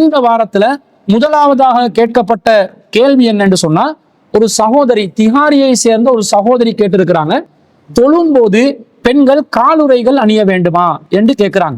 இந்த வாரத்துல முதலாவதாக கேட்கப்பட்ட கேள்வி என்னன்னு சொன்னா ஒரு சகோதரி திஹாரியை சேர்ந்த ஒரு சகோதரி கேட்டிருக்கிறாங்க. தொழும்போது பெண்கள் காலுறைகள் அணிய வேண்டுமா என்று கேட்கிறாங்க.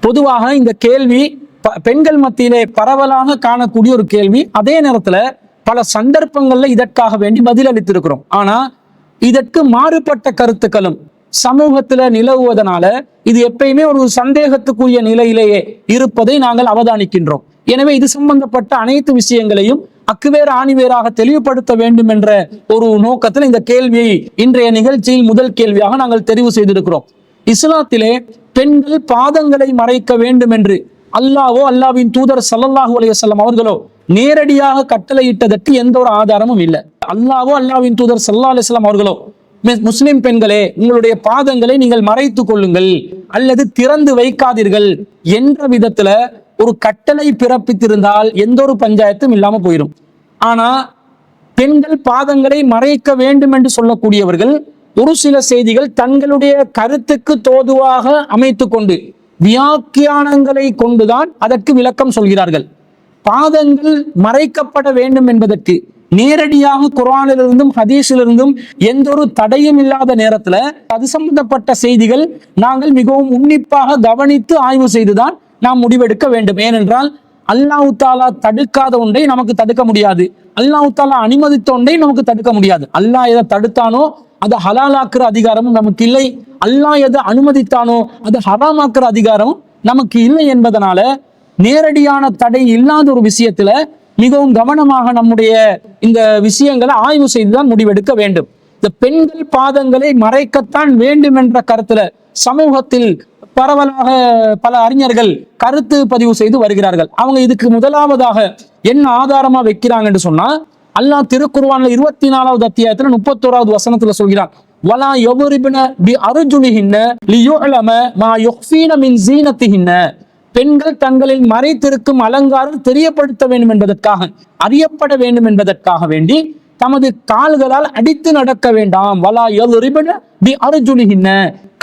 பொதுவாக இந்த கேள்வி ப- பெண்கள் மத்தியிலே பரவலாக காணக்கூடிய ஒரு கேள்வி. அதே நேரத்துல பல சந்தர்ப்பங்கள்ல இதற்காக வேண்டி பதிலளித்திருக்கிறோம். ஆனா இதற்கு மாறுபட்ட கருத்துக்களும் சமூகத்துல நிலவுவதனால இது எப்பயுமே ஒரு சந்தேகத்துக்குரிய நிலையிலேயே இருப்பதை நாங்கள் அவதானிக்கின்றோம். எனவே இது சம்பந்தப்பட்ட அனைத்து விஷயங்களையும் அக்குவேர் ஆணிவேராக தெளிவுபடுத்த வேண்டும் என்ற ஒரு நோக்கத்தில் இந்த கேள்வியை இன்றைய நிகழ்ச்சியில் முதல் கேள்வியாக நாங்கள் தெரிவு செய்திருக்கிறோம். இஸ்லாத்திலே பெண்கள் பாதங்களை மறைக்க வேண்டும் என்று அல்லாவோ அல்லாஹ்வின் தூதர் ஸல்லல்லாஹு அலைஹி அவர்களோ நேரடியாக கட்டளையிட்டதற்கு எந்த ஒரு ஆதாரமும் இல்லை. அல்லாவோ அல்லாஹ்வின் தூதர் சல்லா அலிஸ்லாம் அவர்களோ முஸ்லிம் பெண்களே உங்களுடைய பாதங்களை நீங்கள் மறைத்துக் கொள்ளுங்கள் அல்லது திறந்து வைக்காதீர்கள் என்ற விதத்துல ஒரு கட்டளை பிறப்பித்திருந்தால் எந்த ஒரு பஞ்சாயத்தும் இல்லாம போயிடும் ஆனா பெண்கள் பாதங்களை மறைக்க வேண்டும் என்று சொல்லக்கூடியவர்கள் ஒரு சில செய்திகள் தங்களுடைய கருத்துக்கு தோதுவாக அமைத்து கொண்டு வியாக்கியானங்களை கொண்டுதான் அதற்கு விளக்கம் சொல்கிறார்கள். பாதங்கள் மறைக்கப்பட வேண்டும் என்பதற்கு நேரடியாக குரானிலிருந்தும் ஹதீஸிலிருந்தும் எந்த ஒரு தடையும் இல்லாத நேரத்துல அது சம்பந்தப்பட்ட செய்திகள் நாங்கள் மிகவும் உன்னிப்பாக கவனித்து ஆய்வு செய்துதான் நாம் முடிவெடுக்க வேண்டும். ஏனென்றால் அல்லாஹ் தாலா தடுக்காத ஒன்றை நமக்கு தடுக்க முடியாது. அல்லாஹு தாலா அனுமதித்த ஒன்றை நமக்கு தடுக்க முடியாது. அல்லாஹ் எதை தடுத்தானோ அதை ஹலாலாக்குற அதிகாரமும் நமக்கு இல்லை. அல்லாஹ் எதை அனுமதித்தானோ அதை ஹராமாக்குற அதிகாரமும் நமக்கு இல்லை என்பதனால நேரடியான தடை இல்லாத ஒரு விஷயத்துல மிகவும் கவனமாக நம்முடைய இந்த விஷயங்களை ஆய்வு செய்துதான் முடிவெடுக்க வேண்டும். இந்த பெண்கள் பாதங்களை மறைக்கத்தான் வேண்டும் என்ற கருத்துல சமூகத்தில் பரவலாக பல அறிஞர்கள் கருத்து பதிவு செய்து வருகிறார்கள். அவங்க இதுக்கு முதலாவதாக என்ன ஆதாரமா வைக்கிறாங்கன்னு சொன்னா அல்லாஹ் திருக்குர்ஆன்ல இருபத்தி நாலாவது அத்தியாயத்துல முப்பத்தோராவது வசனத்துல சொல்கிறான் வலா யபுரிபின பி அருஜுலிஹின்ன லியுஅலம மா யுக்ஃபீன மின் ஜீனத்திஹின்ன. பெண்கள் தங்களில் மறைத்திருக்கும் அலங்காரம் தெரியப்படுத்த வேண்டும் என்பதற்காக அறியப்பட வேண்டும் என்பதற்காக வேண்டி தமது கால்களால் அடித்து நடக்க வேண்டாம். வலா யதுரிபன பி அருஜுலிஹின்ன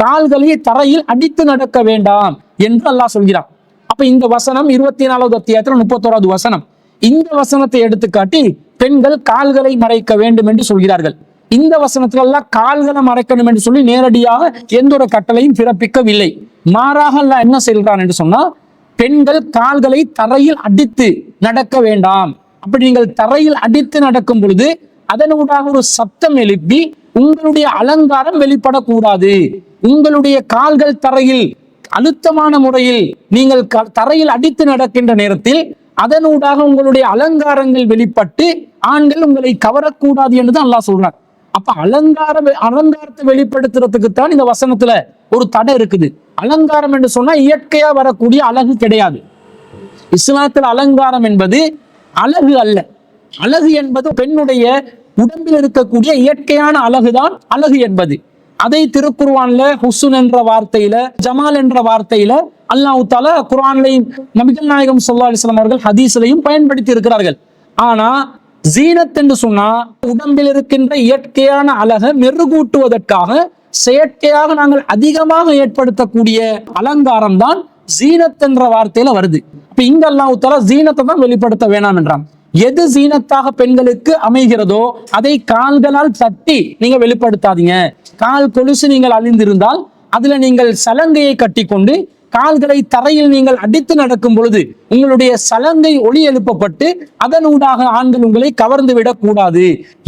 கால்களை தரையில் அடித்து நடக்க வேண்டாம் என்று அல்லாஹ் சொல்கிறான். அப்ப இந்த வசனம் இருபத்தி நாலாவது அத்தியாயத்துல முப்பத்தோராவது வசனம். இந்த வசனத்தை எடுத்துக்காட்டி பெண்கள் கால்களை மறைக்க வேண்டும் என்று சொல்கிறார்கள். இந்த வசனத்துல எல்லாம் கால்களை மறைக்கணும் என்று சொல்லி நேரடியாக எந்த ஒரு கட்டளையும் பிறப்பிக்கவில்லை. மாறாக அல்லாஹ் என்ன செய்கிறான் என்று சொன்னா பெண்கள் கால்களை தரையில் அடித்து நடக்க வேண்டாம். அப்படி நீங்கள் தரையில் அடித்து நடக்கும் பொழுது அதனூடாக ஒரு சத்தம் எழுப்பி உங்களுடைய அலங்காரம் வெளிப்படக்கூடாது. உங்களுடைய கால்கள் தரையில் அழுத்தமான முறையில் நீங்கள் க- தரையில் அடித்து நடக்கின்ற நேரத்தில் அதனூடாக உங்களுடைய அலங்காரங்கள் வெளிப்பட்டு ஆண்கள் உங்களை கவரக்கூடாது என்றுதான் அல்லாஹ் சொல்றான். அப்ப அலங்கார அலங்காரத்தை வெளிப்படுத்துறதுக்கு தான் இந்த வசனத்துல ஒரு தடை இருக்குது. அலங்காரம் என்று சொன்னால் இயற்கையா வரக்கூடிய அழகு கிடையாது. இஸ்லாத்தில் அலங்காரம் என்பது அழகு அல்ல. அழகு என்பது பெண்ணுடைய உடம்பில் இருக்கக்கூடிய இயற்கையான அழகுதான் அழகு என்பது. அதை திருக்குர்வான்ல ஹுசுன் என்ற வார்த்தையில ஜமால் என்ற வார்த்தையில அல்லாஹு தால குரான்லையும் நபிகள் நாயகம் சொல்லா அலிஸ்லாம் அவர்கள் ஹதீஸ்லையும் பயன்படுத்தி இருக்கிறார்கள் ஆனா ஜீனத் என்று சொன்னா உடம்பில் இருக்கின்ற இயற்கையான அழகை மெருகூட்டுவதற்காக செயற்கையாக நாங்கள் அதிகமாக ஏற்படுத்தக்கூடிய அலங்காரம் தான் ஜீனத் என்ற வார்த்தையில வருது. இப்ப இங்க அல்லாஹு தாலா ஜீனத்தை தான் வெளிப்படுத்த வேணாம் என்றான். எது சீனத்தாக பெண்களுக்கு அமைகிறதோ அதை கால்களால் தட்டி நீங்க வெளிப்படுத்தாதீங்க. கால் கொலுசு நீங்கள் அழிந்திருந்தால் அதுல நீங்கள் சலங்கையை கட்டிக்கொண்டு கால்களை தரையில் நீங்கள் அடித்து நடக்கும் பொழுது உங்களுடைய சலங்கை ஒளி எழுப்பப்பட்டு அதனூடாக ஆண்கள் உங்களை கவர்ந்து விடக்கூடாது.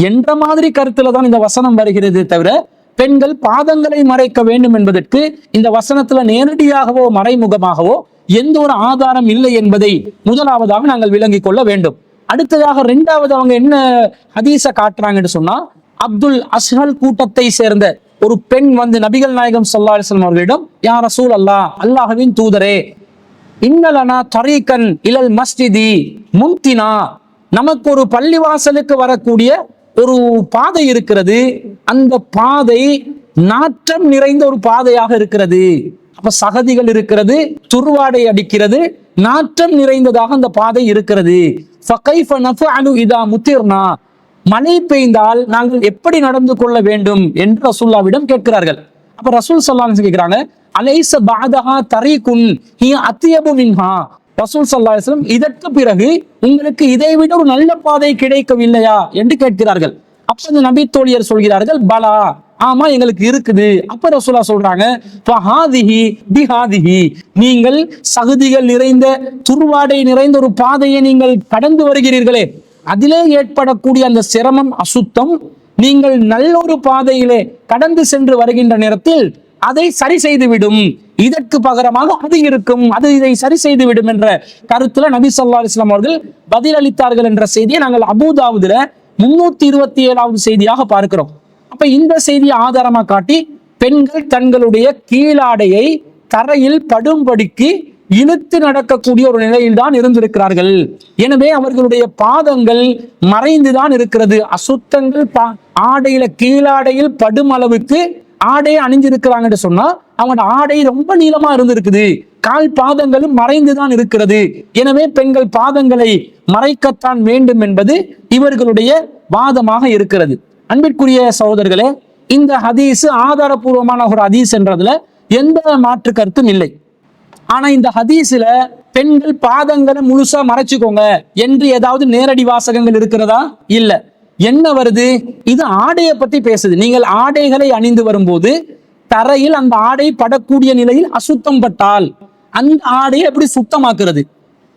என்ற மாதிரி கருத்துல தான் இந்த வசனம் வருகிறது தவிர பெண்கள் பாதங்களை மறைக்க வேண்டும் என்பதற்கு இந்த வசனத்துல நேரடியாகவோ மறைமுகமாகவோ எந்த ஒரு ஆதாரம் இல்லை என்பதை முதலாவதாக நாங்கள் விளங்கிக் கொள்ள வேண்டும். அடுத்ததாக ரெண்டாவது அவங்க என்ன ஹதீஸ காட்டுறாங்கன்னு சொன்னா அப்துல் அஸ்ஹல் கூட்டத்தை சேர்ந்த ஒரு பெண் வந்து நபிகள் நாயகம் ஸல்லல்லாஹு அலிஸ்லாம் அவர்களிடம் யார் ரசூல் அல்லா அல்லாஹவின் தூதரே இன்னலனா தரீக்கன் இலல் மஸ்ஜிதி முன்தினா நமக்கு ஒரு பள்ளிவாசலுக்கு வரக்கூடிய ஒரு பாதை இருக்கிறது. அந்த பாதை நாற்றம் நிறைந்த ஒரு பாதையாக இருக்கிறது. அப்ப சகதிகள் இருக்கிறது துர்வாடை அடிக்கிறது நாற்றம் நிறைந்ததாக அந்த பாதை இருக்கிறது. ஃபகைஃப இதா முத்திர்னா மழை பெய்ந்தால் நாங்கள் எப்படி நடந்து கொள்ள வேண்டும் என்று ரசூல்லாவிடம் கேட்கிறார்கள். அப்ப ரசூல் சொல்லான்னு கேட்கிறாங்க அலைச பாதஹா தரீகுன் ஹி அத்தியபு மின்ஹா? ரசூல் சல்லா அலிஸ்லம் இதற்கு பிறகு உங்களுக்கு இதைவிட ஒரு நல்ல பாதை கிடைக்கவில்லையா என்று கேட்கிறார்கள். அப்ப இந்த நபி தோழியர் சொல்கிறார்கள் பலா ஆமா எங்களுக்கு இருக்குது. அப்ப ரசூலா சொல்றாங்க பிஹாதிஹி. நீங்கள் சகுதிகள் நிறைந்த துருவாடை நிறைந்த ஒரு பாதையை நீங்கள் கடந்து வருகிறீர்களே. அதிலே ஏற்படக்கூடிய அந்த சிரமம் அசுத்தம் நீங்கள் நல்ல ஒரு பாதையிலே கடந்து சென்று வருகின்ற நேரத்தில் அதை சரி செய்துவிடும். இதற்கு பகரமாக அது இருக்கும். அது இதை சரி செய்து விடும் என்ற கருத்துல நபி சொல்லா இஸ்லாம் அவர்கள் பதில் அளித்தார்கள் என்ற செய்தியை நாங்கள் அபுதாவுதுல முன்னூத்தி இருபத்தி ஏழாவது செய்தியாக பார்க்கிறோம். அப்ப இந்த செய்தியை ஆதாரமா காட்டி பெண்கள் தங்களுடைய கீழாடையை தரையில் படும்படிக்கு இழுத்து நடக்கக்கூடிய ஒரு நிலையில் தான் இருந்திருக்கிறார்கள். எனவே அவர்களுடைய பாதங்கள் மறைந்துதான் இருக்கிறது. அசுத்தங்கள் பா- ஆடையில கீழாடையில் படும் அளவுக்கு ஆடே அணிஞ்சிருக்கிறாங்கன்னு சொன்னா அவங்களோட ஆடை ரொம்ப நீளமா இருந்திருக்குது. கால் பாதங்களும் மறைந்துதான் இருக்கிறது. எனவே பெண்கள் பாதங்களை மறைக்கத்தான் வேண்டும் என்பது இவர்களுடைய வாதமாக இருக்கிறது. அன்பிற்குரிய சகோதரர்களே இந்த ஹதீஸ் ஆதாரபூர்வமான ஒரு ஹதீஸ் என்றதுல எந்த மாற்று கருத்தும் இல்லை. ஆனா இந்த ஹதீஸ்ல பெண்கள் பாதங்களை முழுசா மறைச்சுக்கோங்க என்று ஏதாவது நேரடி வாசகங்கள் இருக்கிறதா? இல்லை. என்ன வருது? இது ஆடையை பத்தி பேசுது. நீங்கள் ஆடைகளை அணிந்து வரும்போது தரையில் அந்த ஆடை படக்கூடிய நிலையில் அசுத்தம் பட்டால் அந்த ஆடையை எப்படி சுத்தமாக்குறது?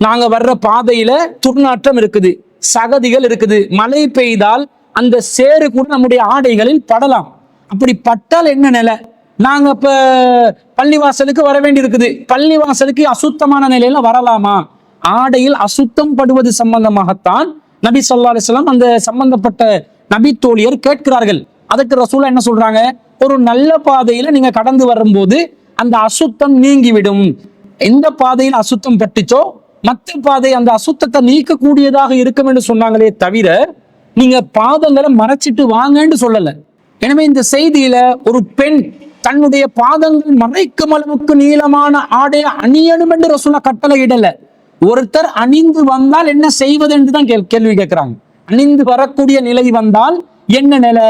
நாங்க வர்ற பாதையில துர்நாற்றம் இருக்குது சகதிகள் இருக்குது மழை பெய்தால் அந்த சேறு கூட நம்முடைய ஆடைகளில் படலாம். அப்படி பட்டால் என்ன நிலை? நாங்க இப்ப பள்ளிவாசலுக்கு வர வேண்டி இருக்குது பள்ளிவாசலுக்கு அசுத்தமான நிலையில வரலாமா? ஆடையில் அசுத்தம் படுவது சம்பந்தமாகத்தான் நபி சொல்லா அலிஸ்லாம் அந்த சம்பந்தப்பட்ட நபி தோழியர் கேட்கிறார்கள். அதுக்கு ரசூலா என்ன சொல்றாங்க? ஒரு நல்ல பாதையில நீங்க கடந்து வரும்போது அந்த அசுத்தம் நீங்கிவிடும். எந்த பாதையில் அசுத்தம் பட்டுச்சோ மற்ற பாதை அந்த அசுத்தத்தை நீக்கக்கூடியதாக இருக்கும் என்று சொன்னாங்களே தவிர நீங்க பாதங்களை மறைச்சிட்டு வாங்கன்னு சொல்லல. எனவே இந்த செய்தியில ஒரு பெண் தன்னுடைய பாதங்கள் மறைக்கும் அளவுக்கு நீளமான ஆடையை அணியணும் என்று ரசூலா கட்டளை இடல. ஒருத்தர் அணிந்து வந்தால் என்ன செய்வது என்று தான் கேள்வி கேட்கிறாங்க. அணிந்து வரக்கூடிய நிலை வந்தால் என்ன நிலை?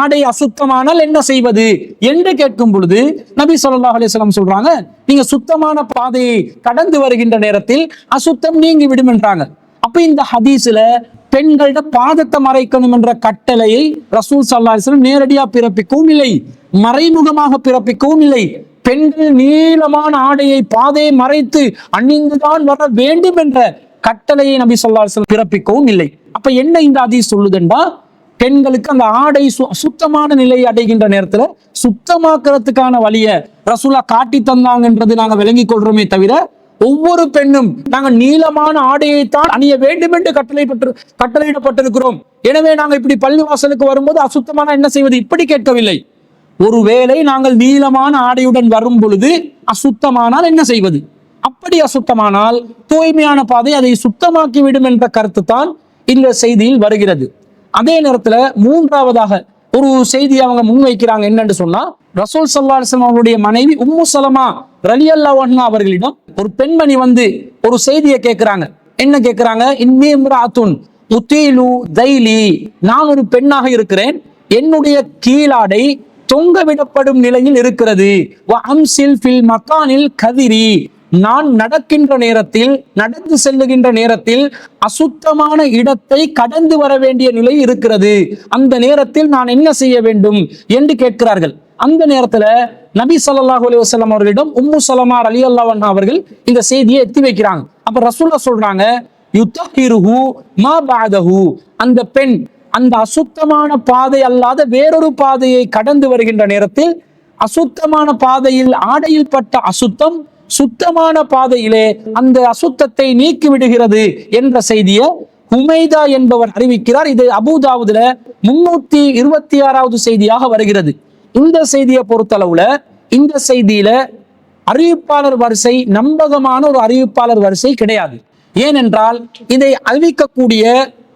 ஆடை அசுத்தமானால் என்ன செய்வது? என்று கேட்கும் பொழுது நபி சொல்லா அலிஸ்லாம் சொல்றாங்க நீங்க சுத்தமான பாதையை கடந்து வருகின்ற நேரத்தில் அசுத்தம் நீங்கி விடும் என்றாங்க. அப்ப இந்த ஹதீஸ்ல பெண்களிட பாதத்தை மறைக்கணும் என்ற கட்டளையை ரசூல் சல்லா நேரடியாக நேரடியா பிறப்பிக்கவும் இல்லை மறைமுகமாக பிறப்பிக்கவும் இல்லை. பெண்கள் நீளமான ஆடையை பாதையை மறைத்து அணிந்துதான் வர வேண்டும் என்ற கட்டளையை நபி சொல்லா பிறப்பிக்கவும் இல்லை. அப்ப என்ன இந்த அதி சொல்லுதுண்டா பெண்களுக்கு அந்த ஆடை சு- சுத்தமான நிலையை அடைகின்ற நேரத்துல சுத்தமாக்குறதுக்கான வழியை ரசூலா காட்டி தந்தாங்கன்றது நாங்க விளங்கிக் கொள்றோமே தவிர ஒவ்வொரு பெண்ணும் நாங்க நீளமான ஆடையைத்தான் அணிய வேண்டும் என்று கட்டளைப்பட்டு கட்டளையிடப்பட்டிருக்கிறோம். எனவே நாங்க இப்படி பள்ளிவாசலுக்கு வரும்போது அசுத்தமான என்ன செய்வது? இப்படி கேட்கவில்லை. ஒருவேளை நாங்கள் நீளமான ஆடையுடன் வரும் பொழுது அசுத்தமானால் என்ன செய்வது? அப்படி அசுத்தமானால் தூய்மையான பாதை அதை சுத்தமாக்கி விடும் என்ற கருத்து தான் இந்த செய்தியில் வருகிறது. அதே நேரத்துல மூன்றாவதாக ஒரு செய்தி அவங்க முன்வைக்கிறாங்க என்னன்னு சொன்னா ரசூல் சல்லா அவருடைய மனைவி உம்மு சலமா ரலி அல்லா அவர்களிடம் ஒரு பெண்மணி வந்து ஒரு செய்தியை கேட்கிறாங்க. என்ன கேட்கிறாங்க? இன்னே இம்ராத்துன் தைலி நான் ஒரு பெண்ணாக இருக்கிறேன். என்னுடைய கீழாடை தொங்க விடப்படும் நிலையில் இருக்கிறது. மக்கானில் கதிரி. நான் நடக்கின்ற நேரத்தில் நடந்து செல்லுகின்ற நேரத்தில் அசுத்தமான இடத்தை கடந்து வர வேண்டிய நிலை இருக்கிறது. அந்த நேரத்தில் நான் என்ன செய்ய வேண்டும் என்று கேட்கிறார்கள். அந்த நேரத்துல நபி சல்லாஹூ அலி வசலம் அவர்களிடம் உம்மு சலமார் அலி அல்லாஹ் அவர்கள் இந்த செய்தியை எத்தி வைக்கிறாங்க. அப்ப ரசூல்லா சொல்றாங்க யுத்தஹிருஹு மா பாதஹு அந்த பெண் அந்த அசுத்தமான பாதை அல்லாத வேறொரு பாதையை கடந்து வருகின்ற நேரத்தில் அசுத்தமான பாதையில் ஆடையில் பட்ட அசுத்தம் சுத்தமான பாதையிலே அந்த அசுத்தத்தை நீக்கி விடுகிறது என்ற செய்தியை ஹுமைதா என்பவர் அறிவிக்கிறார். இது அபூதாவுதுல முன்னூத்தி இருபத்தி ஆறாவது செய்தியாக வருகிறது. இந்த செய்தியை பொறுத்தளவுல இந்த செய்தியில அறிவிப்பாளர் வரிசை நம்பகமான ஒரு அறிவிப்பாளர் வரிசை கிடையாது. ஏனென்றால் இதை அறிவிக்கக்கூடிய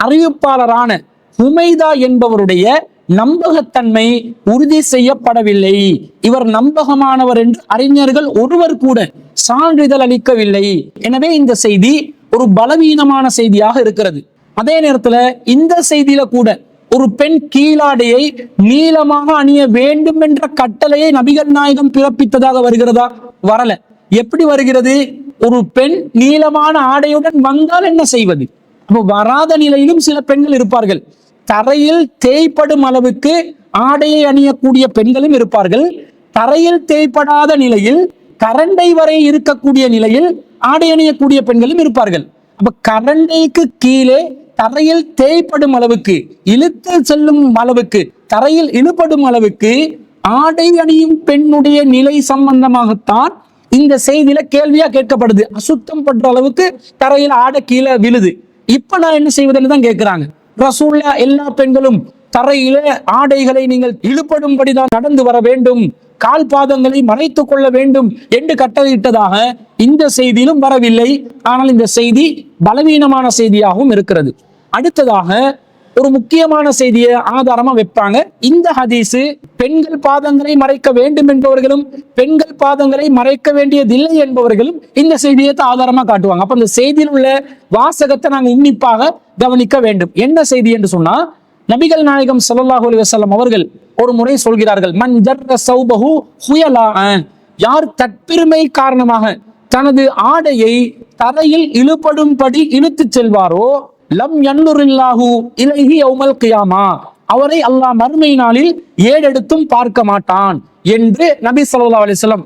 அறிவிப்பாளரான ஹுமைதா என்பவருடைய நம்பகத்தன்மை உறுதி செய்யப்படவில்லை. இவர் நம்பகமானவர் என்று அறிஞர்கள் ஒருவர் கூட சான்றிதழ் அளிக்கவில்லை. எனவே இந்த செய்தி ஒரு பலவீனமான செய்தியாக இருக்கிறது. அதே நேரத்துல இந்த செய்தியில கூட ஒரு பெண் கீழாடையை நீளமாக அணிய வேண்டும் என்ற கட்டளையை நபிகள் நாயகம் பிறப்பித்ததாக வருகிறதா? வரல. எப்படி வருகிறது? ஒரு பெண் நீளமான ஆடையுடன் வந்தால் என்ன செய்வது? அப்போ வராத நிலையிலும் சில பெண்கள் இருப்பார்கள். தரையில் தேய்ப்படும் அளவுக்கு ஆடையை அணியக்கூடிய பெண்களும் இருப்பார்கள். தரையில் தேய்ப்படாத நிலையில் கரண்டை வரை இருக்கக்கூடிய நிலையில் ஆடை அணியக்கூடிய பெண்களும் இருப்பார்கள். அப்ப கரண்டைக்கு கீழே தரையில் தேய்ப்படும் அளவுக்கு இழுத்து செல்லும் அளவுக்கு தரையில் இழுபடும் அளவுக்கு ஆடை அணியும் பெண்ணுடைய நிலை சம்பந்தமாகத்தான் இந்த செய்தியில கேள்வியா கேட்கப்படுது. அசுத்தம் பண்ற அளவுக்கு தரையில் ஆடை கீழே விழுது. இப்ப நான் என்ன செய்வதுன்னு தான் கேட்கிறாங்க. ரசூல்லா எல்லா பெண்களும் தரையில ஆடைகளை நீங்கள் இழுபடும்படிதான் நடந்து வர வேண்டும். கால் பாதங்களை மறைத்துக் கொள்ள வேண்டும் என்று கட்டளையிட்டதாக இந்த செய்தியிலும் வரவில்லை. ஆனால் இந்த செய்தி பலவீனமான செய்தியாகவும் இருக்கிறது. அடுத்ததாக ஒரு முக்கியமான செய்தியை ஆதாரமா வைப்பாங்க. இந்த ஹதீஸு பெண்கள் பாதங்களை மறைக்க வேண்டும் என்பவர்களும் பெண்கள் பாதங்களை மறைக்க வேண்டியதில்லை என்பவர்களும் இந்த செய்தியை தான் ஆதாரமா காட்டுவாங்க. அப்ப இந்த செய்தியில் உள்ள வாசகத்தை நாங்கள் உன்னிப்பாக கவனிக்க வேண்டும். என்ன செய்தி என்று சொன்னா நபிகள் நாயகம் ஸல்லல்லாஹு அலி வசல்லம் அவர்கள் ஒரு முறை சொல்கிறார்கள் மன் ஜர்ர சௌபஹு ஹுயலாஅன். யார் தற்பெருமை காரணமாக தனது ஆடையை தரையில் இழுபடும்படி இழுத்துச் செல்வாரோ லம் யன்லுரில்லாஹு இலகி யௌமல் கியாமா. அவரை அல்லாஹ் மறுமை நாளில் ஏடெடுத்தும் பார்க்க மாட்டான் என்று நபி சொல்லா அலிஸ்லம்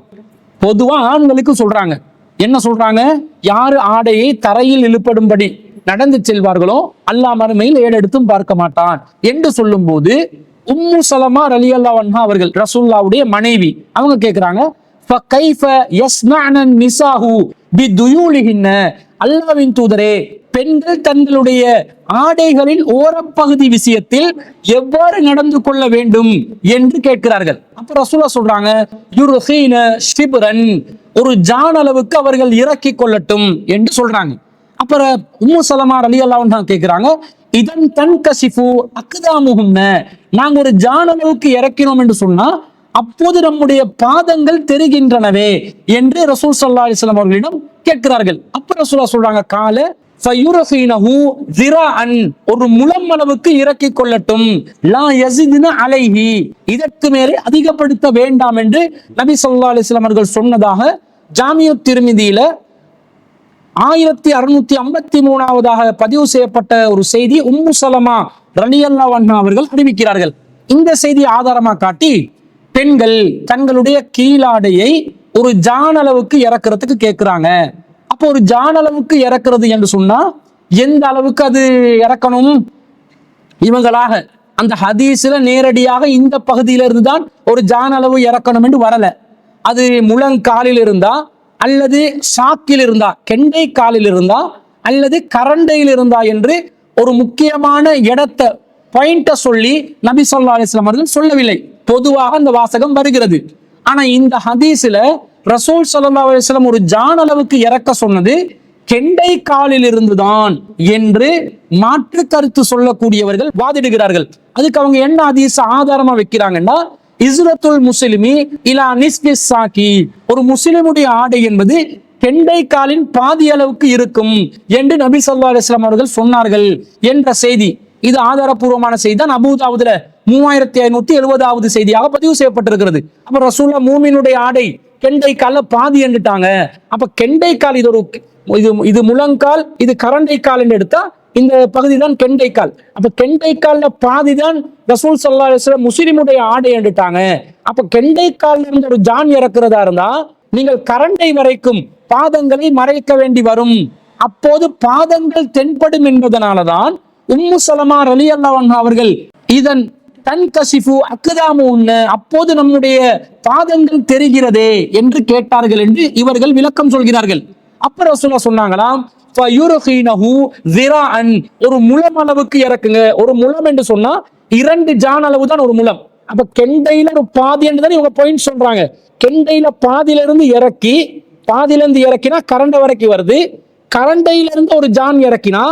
பொதுவா ஆண்களுக்கு சொல்றாங்க. என்ன சொல்றாங்க? யாரு ஆடையை தரையில் இழுப்படும்படி நடந்து செல்வார்களோ அல்லாஹ் மறுமையில் ஏடெடுத்தும் பார்க்க மாட்டான் என்று சொல்லும் போது உம்மு சலமா அலி அல்லா அவர்கள் ரசூல்லாவுடைய மனைவி அவங்க கேட்கிறாங்க அல்லாவின் தூதரே பெண்கள் தங்களுடைய ஆடைகளின் ஓரப்பகுதி விஷயத்தில் எவ்வாறு நடந்து கொள்ள வேண்டும் என்று கேட்கிறார்கள். அப்ப ரசூலா சொல்றாங்க யுர்ஹீன ஷிப்ரன் ஒரு ஜான் அளவுக்கு அவர்கள் இறக்கி கொள்ளட்டும் என்று சொல்றாங்க. அப்புறம் உம்மு சலமா அலி அல்லாஹ் கேட்கிறாங்க இதன் தன் கசிஃபு அக்குதாமுகுன்ன நாங்க ஒரு ஜான் அளவுக்கு இறக்கினோம் என்று சொன்னா அப்போது நம்முடைய பாதங்கள் தெரிகின்றனவே என்று ரசூல் சல்லா அலிஸ்லாம் அவர்களிடம் கேட்கிறார்கள். அப்ப ரசூலா சொல்றாங்க கால ஒரு முழம் அளவுக்கு இறக்கி கொள்ளட்டும். லா யஸிதுன அலைஹி. இதற்கு மேலே அதிகப்படுத்த வேண்டாம் என்று நபி சொல்லா அலைஹி அவர்கள் சொன்னதாக ஜாமியு திருமிதியில ஆயிரத்தி அறுநூத்தி ஐம்பத்தி மூணாவதாக பதிவு செய்யப்பட்ட ஒரு செய்தி உம்மு சலமா ரலியல்லா வண்ணா அவர்கள் அறிவிக்கிறார்கள். இந்த செய்தி ஆதாரமா காட்டி பெண்கள் தங்களுடைய கீழாடையை ஒரு ஜான் அளவுக்கு இறக்குறதுக்கு கேட்கிறாங்க அப்போ ஒரு ஜான் அளவுக்கு இறக்குறது என்று சொன்னா எந்த அளவுக்கு அது இறக்கணும்? இவங்களாக அந்த ஹதீஸ்ல நேரடியாக இந்த பகுதியில இருந்து தான் ஒரு ஜான் அளவு இறக்கணும் என்று வரல. அது முழங்காலில் இருந்தா அல்லது சாக்கில் இருந்தா கெண்டை காலில் இருந்தா அல்லது கரண்டையில் இருந்தா என்று ஒரு முக்கியமான இடத்தை பாயிண்ட சொல்லி நபி சொல்லா அலிஸ்லாம் அவர்கள் சொல்லவில்லை. பொதுவாக அந்த வாசகம் வருகிறது. ஆனா இந்த ஹதீஸ்ல ரசூல் சல்லா அலிஸ்லாம் ஒரு ஜான் அளவுக்கு இறக்க சொன்னது கெண்டை காலில் இருந்துதான் என்று மாற்று கருத்து சொல்லக்கூடியவர்கள் வாதிடுகிறார்கள். அதுக்கு அவங்க என்ன அதிச ஆதாரமா வைக்கிறாங்கன்னா இஸ்ரத்துல் முஸ்லிமி இலா நிஸ்பி சாக்கி ஒரு முஸ்லிமுடைய ஆடை என்பது கெண்டை காலின் பாதி அளவுக்கு இருக்கும் என்று நபி சொல்லா அலிஸ்லாம் அவர்கள் சொன்னார்கள் என்ற செய்தி. இது ஆதாரப்பூர்வமான செய்தி தான். அபூதாவுதுல மூவாயிரத்தி ஐநூத்தி எழுபதாவது செய்தியாக பதிவு செய்யப்பட்டிருக்கிறது. அப்ப ரசூல்லா மூமினுடைய ஆடை கெண்டை கால பாதி என்றுட்டாங்க அப்ப கெண்டை கால் இது ஒரு இது இது முழங்கால் இது கரண்டை கால் என்று எடுத்தா இந்த பகுதி தான் கெண்டை கால் அப்ப கெண்டை கால்ல பாதி தான் ரசூல் சல்லா அலிஸ்லாம் முஸ்லிமுடைய ஆடை என்றுட்டாங்க அப்ப கெண்டை இருந்து ஒரு ஜான் இறக்குறதா இருந்தா நீங்கள் கரண்டை வரைக்கும் பாதங்களை மறைக்க வேண்டி வரும். அப்போது பாதங்கள் தென்படும் என்பதனாலதான் உம்மு சலமா ரலி அல்லா அவர்கள் இதன் தன் கசிஃபு அக்குதாமு உன்ன அப்போது நம்முடைய பாதங்கள் தெரிகிறதே என்று கேட்டார்கள் என்று இவர்கள் விளக்கம் சொல்கிறார்கள். அப்புறம் ரசூலா சொன்னாங்களாம் ஒரு முழம் அளவுக்கு இறக்குங்க. ஒரு முளம் என்று சொன்னா இரண்டு ஜான் அளவு தான் ஒரு முளம் அப்ப கெண்டையில ஒரு பாதி என்று தான் இவங்க பாயிண்ட் சொல்றாங்க. கெண்டையில பாதியில இருந்து இறக்கி பாதியில இருந்து இறக்கினா கரண்டை வரைக்கும் வருது. கரண்டையில இருந்து ஒரு ஜான் இறக்கினா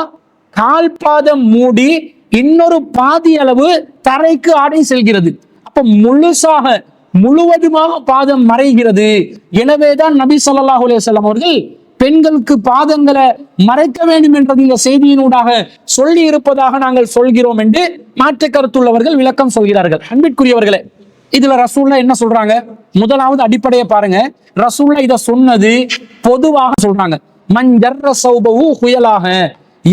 கால் பாதம் மூடி இன்னொரு பாதி அளவு தரைக்கு ஆடை செல்கிறது. அப்ப முழுசாக முழுவதுமாக பாதம் மறைகிறது. எனவேதான் நபி சொல்லாஹ் அலைஹி அவர்கள் பெண்களுக்கு பாதங்களை மறைக்க வேண்டும் என்றது இந்த செய்தியினூடாக சொல்லி இருப்பதாக நாங்கள் சொல்கிறோம் என்று மாற்று கருத்துள்ளவர்கள் விளக்கம் சொல்கிறார்கள். அன்பிற்குரியவர்களே இதுல ரசூல்லா என்ன சொல்றாங்க? முதலாவது அடிப்படையை பாருங்க. ரசூல்லா இதை சொன்னது பொதுவாக சொல்றாங்க. மஞ்சர் சௌபவு புயலாக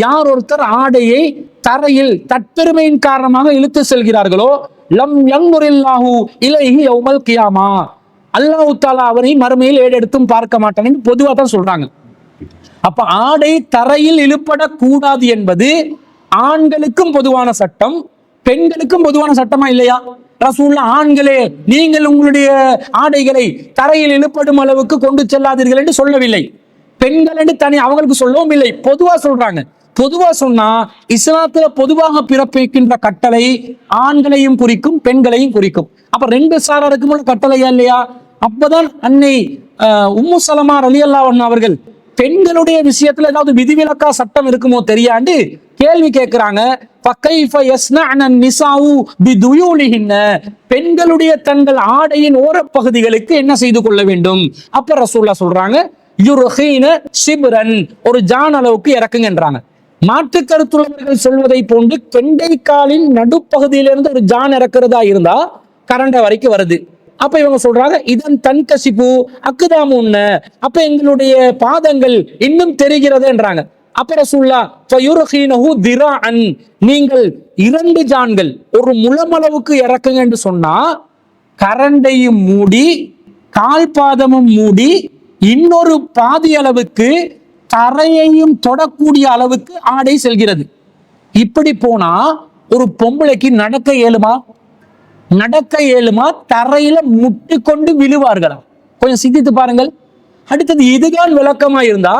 யார் ஒருத்தர் ஆடையை தரையில் தற்பெருமையின் காரணமாக இழுத்து செல்கிறார்களோ? லம் யங்குரில்லாஹு இலைஹி யௌமல் கியாமா. அல்லாஹ் தாலா அவரை மறுமையில் ஏடெடுத்தும் பார்க்க மாட்டாங்கன்னு பொதுவா தான் சொல்றாங்க. அப்ப ஆடை தரையில் இழுப்படக்கூடாது என்பது ஆண்களுக்கும் பொதுவான சட்டம். பெண்களுக்கும் பொதுவான சட்டமா இல்லையா? ரசூல்ல ஆண்களே நீங்கள் உங்களுடைய ஆடைகளை தரையில் இழுப்படும் அளவுக்கு கொண்டு செல்லாதீர்கள் என்று சொல்லவில்லை. பெண்கள் என்று தனி அவங்களுக்கு சொல்லவும் இல்லை. பொதுவா சொல்றாங்க. பொதுவா சொன்னா இஸ்லாத்துல பொதுவாக பிறப்பிக்கின்ற கட்டளை ஆண்களையும் குறிக்கும் பெண்களையும் குறிக்கும். அப்ப ரெண்டு சாராருக்கும் உள்ள கட்டளையா இல்லையா? அப்பதான் அன்னை உம்மு சலமா அலி அல்லாவன் அவர்கள் பெண்களுடைய விஷயத்துல ஏதாவது விதிவிலக்கா சட்டம் இருக்குமோ தெரியாண்டு கேள்வி கேட்கிறாங்க பெண்களுடைய தங்கள் ஆடையின் ஓரப்பகுதிகளுக்கு என்ன செய்து கொள்ள வேண்டும்? அப்ப ரசூல்லா சொல்றாங்க யுருஹீன சிபுரன். ஒரு ஜான் அளவுக்கு இறக்குங்கன்றாங்க. மாற்று கருத்துள்ளவர்கள் சொல்வதை போன்று கெண்டை காலின் நடுப்பகுதியிலிருந்து ஒரு ஜான் இறக்குறதா இருந்தா கரண்ட வரைக்கும் வருது. அப்ப இவங்க சொல்றாங்க இதன் தன் கசிப்பு அக்குதாமுன்ன அப்ப எங்களுடைய பாதங்கள் இன்னும் தெரிகிறதுன்றாங்க அப்ப ரசூல்லா ஃபயுர்ஹீனஹு நீங்கள் இரண்டு ஜான்கள் ஒரு முழமளவுக்கு இறக்குங்க என்று சொன்னா கரண்டையும் மூடி கால் பாதமும் மூடி இன்னொரு பாதி அளவுக்கு தரையையும் தொடக்கூடிய அளவுக்கு ஆடை செல்கிறது. இப்படி போனா ஒரு பொம்பளைக்கு நடக்க இயலுமா நடக்க இயலுமா தரையில முட்டு கொண்டு விழுவார்களா? கொஞ்சம் சிந்தித்து பாருங்கள். அடுத்தது இதுதான் விளக்கமா இருந்தா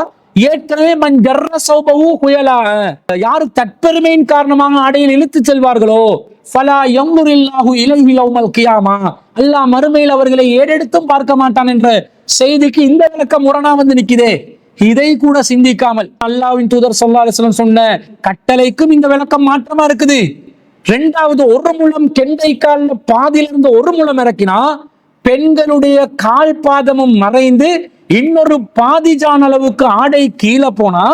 ஏற்கனவே மண் ஜர்ர சௌபவும் புயலா யாரு தற்பெருமையின் காரணமாக ஆடையில் இழுத்து செல்வார்களோ? ஃபலா எம்முரில்லாஹு இலைஹி யௌமல் கியாமா. அல்லாஹ் மறுமையில் அவர்களை ஏறெடுத்தும் பார்க்க மாட்டான் என்ற செய்திக்கு இந்த விளக்கம் முரணா வந்து நிக்குதே இதை கூட சிந்திக்காமல் அல்லாவின் தூதர் ஸல்லல்லாஹு சொன்ன கட்டளைக்கும் இந்த விளக்கம் மாற்றமா இருக்குது. ரெண்டாவது ஒரு முழம் கெண்டை கால்ல பாதியிலிருந்து ஒரு முழம் இறக்கினா பெண்களுடைய கால் பாதமும் மறைந்து இன்னொரு பாதிஜான் அளவுக்கு ஆடை கீழே போனா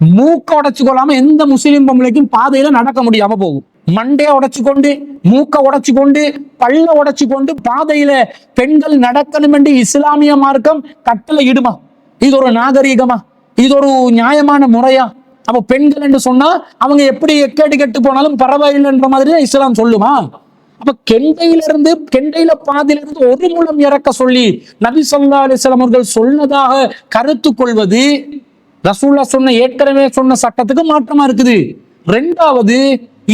மூக்க உடைச்சு கொள்ளாம எந்த முஸ்லிம் பொம்பளைக்கும் பாதையில நடக்க முடியாம போகும். மண்டைய உடைச்சு கொண்டு மூக்க உடைச்சு கொண்டு பல்ல உடைச்சு கொண்டு பாதையில பெண்கள் நடக்கணும் என்று இஸ்லாமிய மார்க்கம் கட்டளை இடுமா? இது ஒரு நாகரீகமா? இது ஒரு நியாயமான முறையா? அப்ப பெண்கள் என்று சொன்னா அவங்க எப்படி எக்கேடு கெட்டு போனாலும் பரவாயில்லைன்ற மாதிரி தான் இஸ்லாம் சொல்லுமா? அப்ப கெண்டையில இருந்து கெண்டையில பாதியில இருந்து ஒரு மூலம் இறக்க சொல்லி நபி சொல்லா அலிஸ்லாம் அவர்கள் சொன்னதாக கருத்து கொள்வது ரசூல்லா சொன்ன ஏற்கனவே சொன்ன சட்டத்துக்கு மாற்றமா இருக்குது. ரெண்டாவது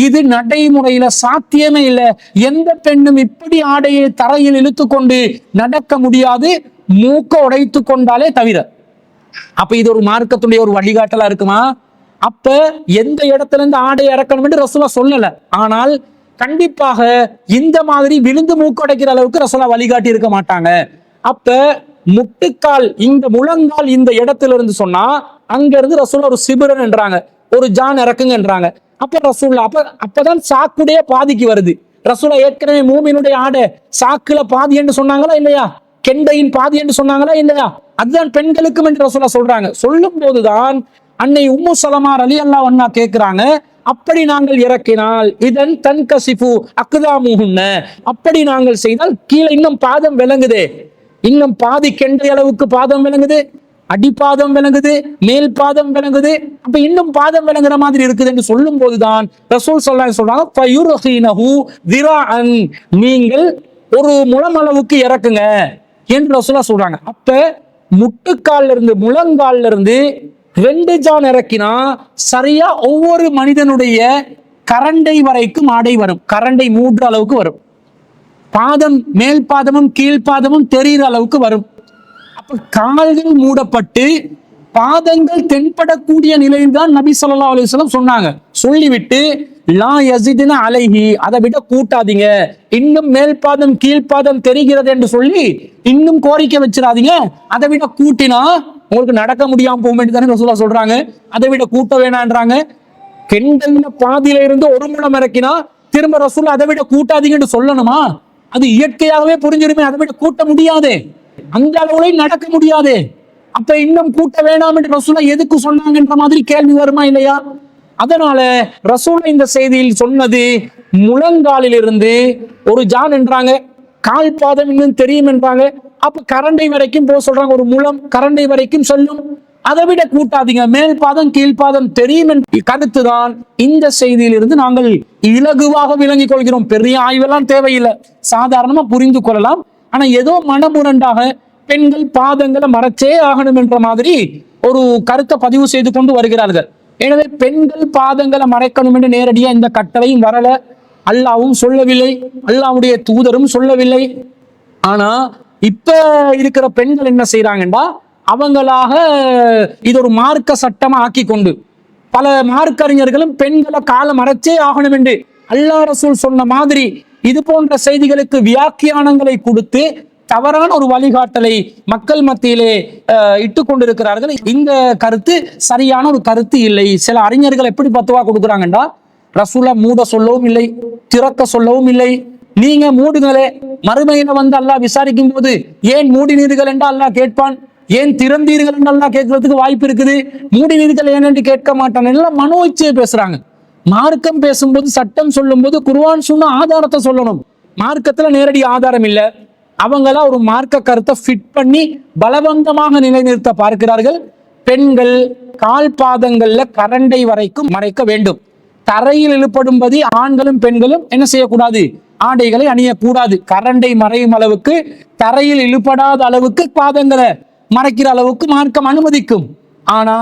இது நடைமுறையில சாத்தியமே இல்லை. எந்த பெண்ணும் இப்படி ஆடையை தரையில் இழுத்து கொண்டு நடக்க முடியாது. மூக்க உடைத்து கொண்டாலே தவிர. அப்ப இது ஒரு மார்க்கத்துடைய ஒரு வழிகாட்டலா இருக்குமா? அப்ப எந்த இடத்துல இருந்து ஆடை இறக்கணும் என்று ரசூலா சொல்லல. ஆனால் கண்டிப்பாக இந்த மாதிரி விழுந்து மூக்கடைக்கிற அளவுக்கு ரசூலா வழிகாட்டி இருக்க மாட்டாங்க. அப்ப முட்டுக்கால் இந்த முழங்கால் இந்த இடத்துல இருந்து சொன்னா அங்க இருந்து ரசூலா ஒரு சிபிரன் என்றாங்க. ஒரு ஜான் இறக்குங்கன்றாங்க அப்ப ரசூல்லா அப்ப அப்பதான் சாக்குடைய பாதிக்கு வருது. ரசூலா ஏற்கனவே மூமினுடைய ஆடை சாக்குல பாதி என்று சொன்னாங்களா இல்லையா? கெண்டையின் பாதி என்று சொன்னாங்களா இல்லையா? அதுதான் பெண்களுக்கும் என்று ரசூலா சொல்றாங்க. சொல்லும் போதுதான் அன்னை உம்மு சலமார் அலி அல்லா ஒன்னா கேட்கிறாங்க அப்படி நாங்கள் இறக்கினால் இதன் தன் கசிப்பு அக்குதாமுகுன்ன அப்படி நாங்கள் செய்தால் கீழே இன்னும் பாதம் விளங்குது. இன்னும் பாதி கெண்டை அளவுக்கு பாதம் விளங்குது. அடிப்பாதம் விளங்குது. மேல் பாதம் விளங்குது. அப்ப இன்னும் பாதம் விளங்குற மாதிரி இருக்குது என்று சொல்லும் போதுதான் ரசூல் சொல்லா சொல்றாங்க நீங்கள் ஒரு முழம் அளவுக்கு இறக்குங்க. என்று ரசூலா சொல்றாங்க. அப்ப முட்டுக்கால்ல இருந்து முழங்கால்ல இருந்து ரெண்டு ஜான் இறக்கினா சரியா ஒவ்வொரு மனிதனுடைய கரண்டை வரைக்கும் ஆடை வரும். கரண்டை மூன்று அளவுக்கு வரும். பாதம் மேல் பாதமும் கீழ் பாதமும் தெரிகிற அளவுக்கு வரும். அப்ப கால்கள் மூடப்பட்டு பாதங்கள் தென்படக்கூடிய நிலையில் தான் நபி சொல்லா அலைஹி சொன்னாங்க. சொல்லிவிட்டு லா யசிதுன அலைஹி அதை விட கூட்டாதீங்க. இன்னும் மேல் பாதம் கீழ் பாதம் தெரிகிறது என்று சொல்லி இன்னும் கோரிக்கை வச்சிடாதீங்க. அதை விட கூட்டினா உங்களுக்கு நடக்க முடியாம போக வேண்டியதானே ரசூலா சொல்றாங்க. அதை விட கூட்ட வேணான்றாங்க. கெண்டல்ல பாதியில இருந்து ஒரு முழம் இறக்கினா திரும்ப ரசூல் அதை விட கூட்டாதீங்கன்னு சொல்லணுமா? அது இயற்கையாகவே புரிஞ்சிருமே அதை விட கூட்ட முடியாதே. அந்த அளவுல நடக்க முடியாதே. அப்ப இன்னும் கூட்ட வேணாம் என்று ரசூலா எதுக்கு சொன்னாங்கன்ற மாதிரி கேள்வி வருமா இல்லையா? அதனால ரசூலா இந்த செய்தியில் சொன்னது முழங்காலில் இருந்து ஒரு ஜான் என்றாங்க. கால் பாதம் இன்னும் தெரியும் என்றாங்க. அப்ப கரண்டை வரைக்கும் போக சொல்றாங்க. ஒரு முழம் கரண்டை வரைக்கும் சொல்லும். அதை விட கூட்டாதீங்க. மேல் பாதம் கீழ் பாதம் தெரியும் என்ற கருத்துதான். இந்த செய்தியிலிருந்து நாங்கள் இலகுவாக விளங்கிக் கொள்கிறோம். பெரிய ஆய்வெல்லாம் தேவையில்லை. சாதாரணமா புரிந்து கொள்ளலாம். ஆனா ஏதோ மனமுரண்டாக பெண்கள் பாதங்களை மறைச்சே ஆகணும் என்ற மாதிரி ஒரு கருத்தை பதிவு செய்து கொண்டு வருகிறார்கள். எனவே பெண்கள் பாதங்களை மறைக்கணும் என்று நேரடியா இந்த கட்டளையும் வரல. அல்லாவும் சொல்லவில்லை. அல்லாவுடைய தூதரும் சொல்லவில்லை. ஆனா இப்ப இருக்கிற பெண்கள் என்ன செய்யறாங்கன்னா அவங்களாக இது ஒரு மார்க்க சட்டமா ஆக்கி கொண்டு பல மார்க்கறிஞர்களும் பெண்களை காலை மறைச்சே ஆகணும் என்று அல்லா ரசூல் சொன்ன மாதிரி இது போன்ற செய்திகளுக்கு வியாக்கியானங்களை கொடுத்து தவறான ஒரு வழிகாட்டலை மக்கள் மத்தியிலே இட்டு கொண்டிருக்கிறார்கள் இந்த கருத்து சரியான ஒரு கருத்து இல்லை. சில அறிஞர்கள் எப்படி பத்துவா கொடுக்குறாங்கன்றா ரசூலா மூட சொல்லவும் இல்லை திறக்க சொல்லவும் இல்லை. நீங்க மூடுங்களே மறுமையில வந்து அல்லாஹ் விசாரிக்கும் போது ஏன் மூடினீர்கள் என்று அல்லாஹ் கேட்பான்? ஏன் திறந்தீர்கள் என்று அல்லாஹ் கேட்கறதுக்கு வாய்ப்பு இருக்குது? மூடினீர்கள் ஏன் என்று கேட்க மாட்டான்? எல்லாம் மனோ இச்சையை பேசுறாங்க. மார்க்கம் பேசும்போது சட்டம் சொல்லும்போது குருவான் சொன்ன ஆதாரத்தை சொல்லணும். மார்க்கத்துல நேரடி ஆதாரம் இல்லை. அவங்களா ஒரு மார்க்க கருத்தை ஃபிட் பண்ணி பலவந்தமாக நிலைநிறுத்த பார்க்கிறார்கள். பெண்கள் கால் பாதங்கள்ல கரண்டை வரைக்கும் மறைக்க வேண்டும். தரையில் இழுப்படும்படி ஆண்களும் பெண்களும் என்ன செய்யக்கூடாது? ஆடைகளை அணியக்கூடாது. கரண்டை மறையும் அளவுக்கு தரையில் இழுபடாத அளவுக்கு பாதங்களை மறைக்கிற அளவுக்கு மார்க்கம் அனுமதிக்கும். ஆனா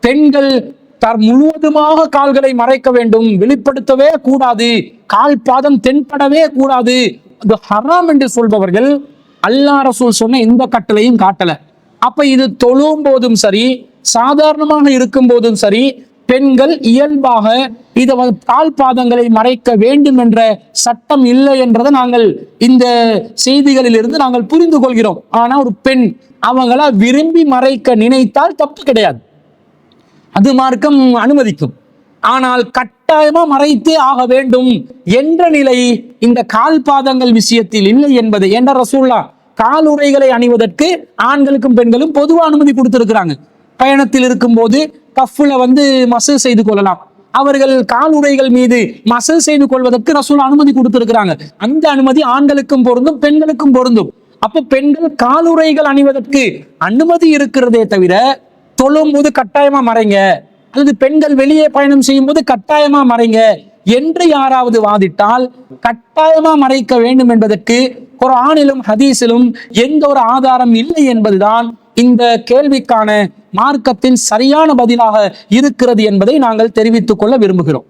பெண்கள் தர் முழுவதுமாக கால்களை மறைக்க வேண்டும். வெளிப்படுத்தவே கூடாது. கால் பாதம் தென்படவே கூடாது. அது ஹராம் என்று சொல்பவர்கள் அல்லா ரசூல் சொன்ன எந்த கட்டளையும் காட்டல. அப்ப இது தொழும் போதும் சரி சாதாரணமாக இருக்கும் போதும் சரி பெண்கள் இயல்பாக இதை கால் பாதங்களை மறைக்க வேண்டும் என்ற சட்டம் இல்லை என்றதை நாங்கள் இந்த செய்திகளில் இருந்து நாங்கள் புரிந்து கொள்கிறோம். ஆனா ஒரு பெண் அவங்களா விரும்பி மறைக்க நினைத்தால் தப்பு கிடையாது. அது மார்க்கம் அனுமதிக்கும். ஆனால் கட்டாயமா மறைத்தே ஆக வேண்டும் என்ற நிலை இந்த கால் பாதங்கள் விஷயத்தில் இல்லை என்பது என்ற ரசூல்லா கால் உரைகளை அணிவதற்கு ஆண்களுக்கும் பெண்களும் பொதுவாக அனுமதி கொடுத்திருக்கிறாங்க. பயணத்தில் இருக்கும் போது கஃபுல வந்து மசூல் செய்து கொள்ளலாம். அவர்கள் கால் உரைகள் மீது மசல் செய்து கொள்வதற்கு ரசூல் அனுமதி கொடுத்திருக்கிறாங்க. அந்த அனுமதி ஆண்களுக்கும் பொருந்தும் பெண்களுக்கும் பொருந்தும். அப்ப பெண்கள் காலுறைகள் அணிவதற்கு அனுமதி இருக்கிறதே தவிர தொழும் போது கட்டாயமா மறைங்க. அல்லது பெண்கள் வெளியே பயணம் செய்யும் போது கட்டாயமா மறைங்க என்று யாராவது வாதிட்டால் கட்டாயமா மறைக்க வேண்டும் என்பதற்கு குரானிலும் ஹதீஸிலும் எந்த ஒரு ஆதாரம் இல்லை என்பதுதான் இந்த கேள்விக்கான மார்க்கத்தின் சரியான பதிலாக இருக்கிறது என்பதை நாங்கள் தெரிவித்துக் கொள்ள விரும்புகிறோம்.